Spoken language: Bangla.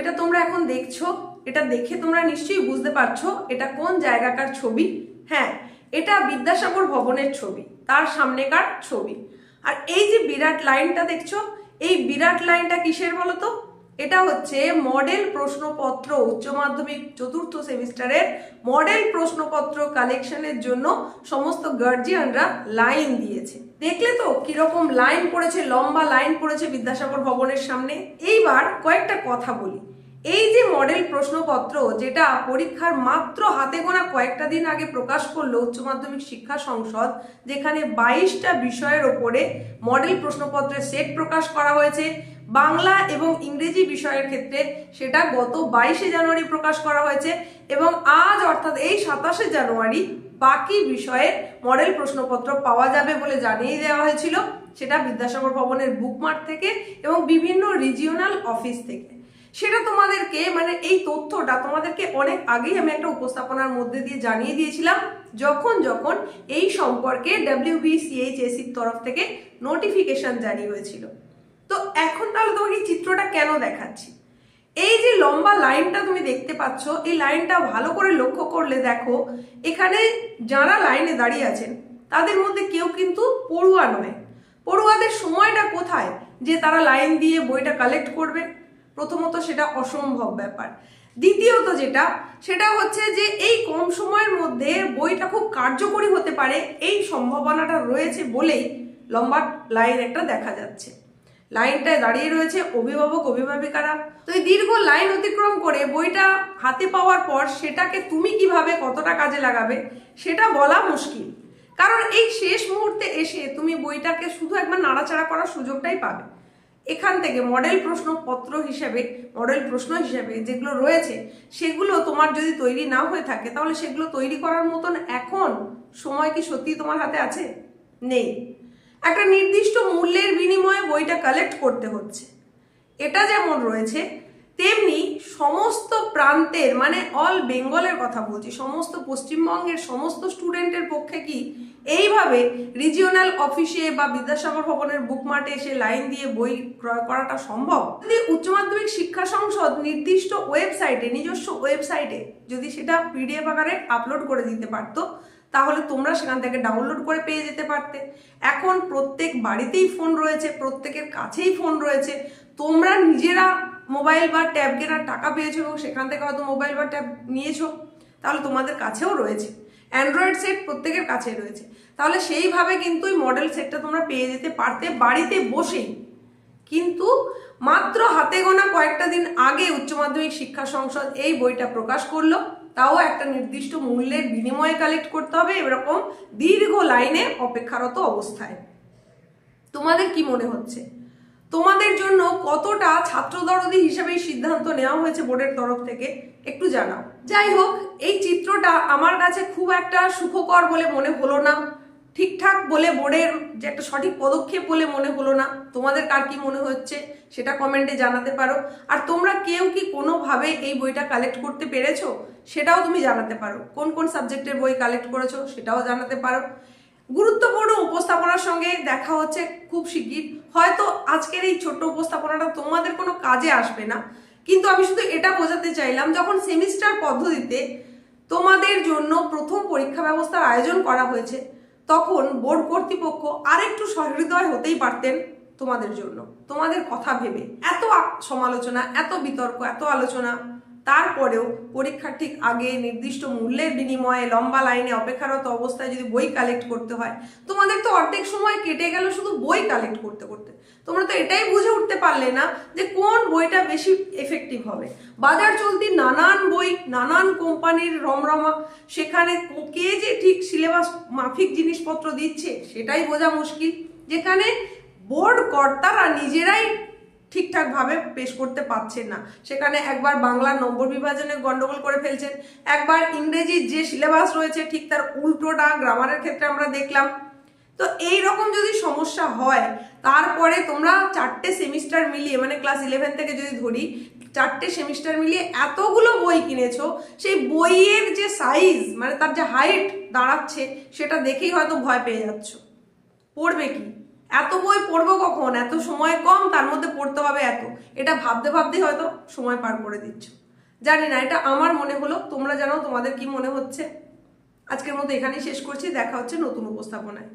ছবিটা তোমরা এখন দেখছ, এটা দেখে তোমরা নিশ্চয়ই বুঝতে পারছ এটা কোন জায়গাকার ছবি। হ্যাঁ এটা বিদ্যাসাগর ভবনের ছবি, তার সামনেকার ছবি। আর এই যে বিরাট লাইনটা দেখছ, এই বিরাট লাইনটা কিসের বলতো? এটা হচ্ছে মডেল প্রশ্নপত্র, উচ্চ মাধ্যমিক চতুর্থ সেমিস্টারের মডেল প্রশ্নপত্র কালেকশনের জন্য সমস্ত গার্জিয়ানরা লাইন দিয়েছে। দেখলে তো কীরকম লাইন পড়েছে, লম্বা লাইন পড়েছে বিদ্যাসাগর ভবনের সামনে। এইবার কয়েকটা কথা বলি। এই যে মডেল প্রশ্নপত্র, যেটা পরীক্ষার মাত্র হাতে গোনা কয়েকটা দিন আগে প্রকাশ করল উচ্চ মাধ্যমিক শিক্ষা সংসদ, যেখানে বাইশটা বিষয়ের ওপরে মডেল প্রশ্নপত্রের সেট প্রকাশ করা হয়েছে বাংলা এবং ইংরেজি বিষয়ের ক্ষেত্রে সেটা গত বাইশে জানুয়ারি প্রকাশ করা হয়েছে এবং আজ অর্থাৎ এই সাতাশে জানুয়ারি বাকি বিষয়ের মডেল প্রশ্নপত্র পাওয়া যাবে বলে জানিয়ে দেওয়া হয়েছিল। সেটা বিদ্যাসাগর ভবনের বুকমার্ক থেকে এবং বিভিন্ন রিজিওনাল অফিস থেকে। সেটা তোমাদেরকে মানে এই তথ্যটা তোমাদেরকে অনেক আগেই আমি একটা উপস্থাপনার মধ্যে দিয়ে জানিয়ে দিয়েছিলাম। যখন যখন এই সম্পর্কে ডাব্লিউবিসিএইচএসির তরফ থেকে নোটিফিকেশন জারি হয়েছিল। তো এখন তাহলে তোমাকে চিত্রটা কেন দেখাচ্ছি? এই যে লম্বা লাইনটা তুমি দেখতে পাচ্ছ, এই লাইনটা ভালো করে লক্ষ্য করলে দেখো, এখানে যারা লাইনে দাঁড়িয়ে আছেন, তাদের মধ্যে কেউ কিন্তু পড়ুয়া নয়। পড়ুয়াদের সময়টা কোথায়? যে তারা লাইন দিয়ে বইটা কালেক্ট করবে? প্রথমত সেটা অসম্ভব ব্যাপার। দ্বিতীয়ত যেটা, সেটা হচ্ছে যে এই কম সময়ের মধ্যে বইটা খুব কার্যকরী হতে পারে, এই সম্ভাবনাটা রয়েছে বলেই লম্বা লাইন একটা দেখা যাচ্ছে। লাইনটায় দাঁড়িয়ে রয়েছে অভিভাবক, অভিভাবিকারা। তো এই দীর্ঘ লাইন অতিক্রম করে বইটা হাতে পাওয়ার পর সেটাকে তুমি কীভাবে, কতটা কাজে লাগাবে, সেটা বলা মুশকিল। কারণ এই শেষ মুহূর্তে এসে তুমি বইটাকে শুধু একবার নাড়াচাড়া করার সুযোগটাই পাবে। এখান থেকে মডেল প্রশ্নপত্র হিসেবে, মডেল প্রশ্ন হিসেবে যেগুলো রয়েছে, সেগুলো তোমার যদি তৈরি না হয়ে থাকে, তাহলে সেগুলো তৈরি করার মতন এখন সময় কি সত্যি তোমার হাতে আছে? নেই। একটা নির্দিষ্ট মূল্যের বিনিময়ে বইটা কালেক্ট করতে হচ্ছে। এটা যেমন রয়েছে, তেমনি সমস্ত প্রান্তের মানে অল বেঙ্গলের কথা বলছি, সমস্ত পশ্চিমবঙ্গের সমস্ত স্টুডেন্টের পক্ষে কি এইভাবে রিজিওনাল অফিসে বা বিদ্যাসাগর ভবনের বুকমার্টে এসে লাইন দিয়ে বই ক্রয় করাটা সম্ভব? যদি উচ্চ মাধ্যমিক শিক্ষা সংসদ নির্দিষ্ট ওয়েবসাইটে নিজস্ব ওয়েবসাইটে যদি সেটা পিডিএফ আকারে আপলোড করে দিতে পারতো তাহলে তোমরা সেখান থেকে ডাউনলোড করে পেয়ে যেতে পারতে। এখন প্রত্যেক বাড়িতেই ফোন রয়েছে, প্রত্যেকের কাছেই ফোন রয়েছে। তোমরা নিজেরা মোবাইল বা ট্যাব কেনার টাকা পেয়েছ এবং সেখান থেকে হয়তো মোবাইল বা ট্যাব নিয়েছো, তাহলে তোমাদের কাছেও রয়েছে। অ্যান্ড্রয়েড সেট প্রত্যেকের কাছে রয়েছে। তাহলে সেইভাবে কিন্তু ওই মডেল সেটটা তোমরা পেয়ে যেতে পারতে বাড়িতে বসেই। কিন্তু মাত্র হাতে গোনা কয়েকটা দিন আগে উচ্চ মাধ্যমিক শিক্ষা সংসদ এই বইটা প্রকাশ করল। তাও একটা নির্দিষ্ট মূল্যের বিনিময়ে কালেক্ট করতে হবে এরকম দীর্ঘ লাইনে অপেক্ষারত অবস্থায়। তোমাদের কি মনে হচ্ছে? তোমাদের জন্য কতটা ছাত্র দরদি হিসেবে সিদ্ধান্ত নেওয়া হয়েছে বোর্ডের তরফ থেকে? একটু জানাও। যাই হোক, এই চিত্রটা আমার কাছে খুব একটা সুখকর বলে মনে হলো না। ঠিকঠাক বলে বোর্ডের যে একটা সঠিক পদক্ষেপ বলে মনে হলো না। তোমাদের কার কি মনে হচ্ছে? সেটা কমেন্টে জানাতে পারো। আর তোমরা কেউ কি কোনোভাবে এই বইটা কালেক্ট করতে পেরেছ? সেটাও তুমি জানাতে পারো। কোন কোন সাবজেক্টের বই কালেক্ট করেছ সেটাও জানাতে পারো। গুরুত্বপূর্ণ উপস্থাপনার সঙ্গে দেখা হচ্ছে খুব শিগগির। হয়তো আজকের এই ছোট্ট উপস্থাপনাটা তোমাদের কোনো কাজে আসবে না। কিন্তু আমি শুধু এটা বোঝাতে চাইলাম, যখন সেমিস্টার পদ্ধতিতে তোমাদের জন্য প্রথম পরীক্ষা ব্যবস্থার আয়োজন করা হয়েছে তখন বোর্ড কর্তৃপক্ষ আরেকটু সহৃদয় হতেই পারতেন তোমাদের জন্য। তোমাদের কথা ভেবে এত সমালোচনা এত বিতর্ক, এত আলোচনা তারপরেও পরীক্ষার ঠিক আগে নির্দিষ্ট মূল্যের বিনিময়ে লম্বা লাইনে অপেক্ষারত অবস্থায় যদি বই কালেক্ট করতে হয়, তোমাদের তো অর্ধেক সময় কেটে গেল শুধু বই কালেক্ট করতে করতে। তোমরা তো এটাই বুঝে উঠতে পারলে না যে কোন বইটা বেশি এফেক্টিভ হবে। বাজার চলতি নানান বই, নানান কোম্পানির রমরমা, সেখানে কে যে ঠিক সিলেবাস মাফিক জিনিসপত্র দিচ্ছে, সেটাই বোঝা মুশকিল। যেখানে বোর্ড কর্তারা নিজেরাই ঠিকঠাকভাবে পেশ করতে পারছেন না। সেখানে একবার বাংলার নম্বর বিভাজনে গন্ডগোল করে ফেলছেন। একবার ইংরেজির যে সিলেবাস রয়েছে, ঠিক তার উল্টোটা গ্রামারের ক্ষেত্রে আমরা দেখলাম। তো এই রকম যদি সমস্যা হয়, তারপরে তোমরা চারটে সেমিস্টার মিলিয়ে মানে ক্লাস ইলেভেন থেকে যদি ধরি, চারটে সেমিস্টার মিলিয়ে এতগুলো বই কিনেছো, সেই বইয়ের যে সাইজ মানে তার যে হাইট দাঁড়াচ্ছে, সেটা দেখেই হয়তো ভয় পেয়ে যাচ্ছ। পড়বে কি? এত বই পড়ব কখন? এত সময় কম, তার মধ্যে পড়তে হবে এত। এটা ভাবতে ভাবতেই হয়তো সময় পার করে দিচ্ছ। জানি না, এটা আমার মনে হলো, তোমরা জানো তোমাদের কি মনে হচ্ছে? আজকের মতো এখানেই শেষ করছি, দেখা হচ্ছে নতুন উপস্থাপনায়।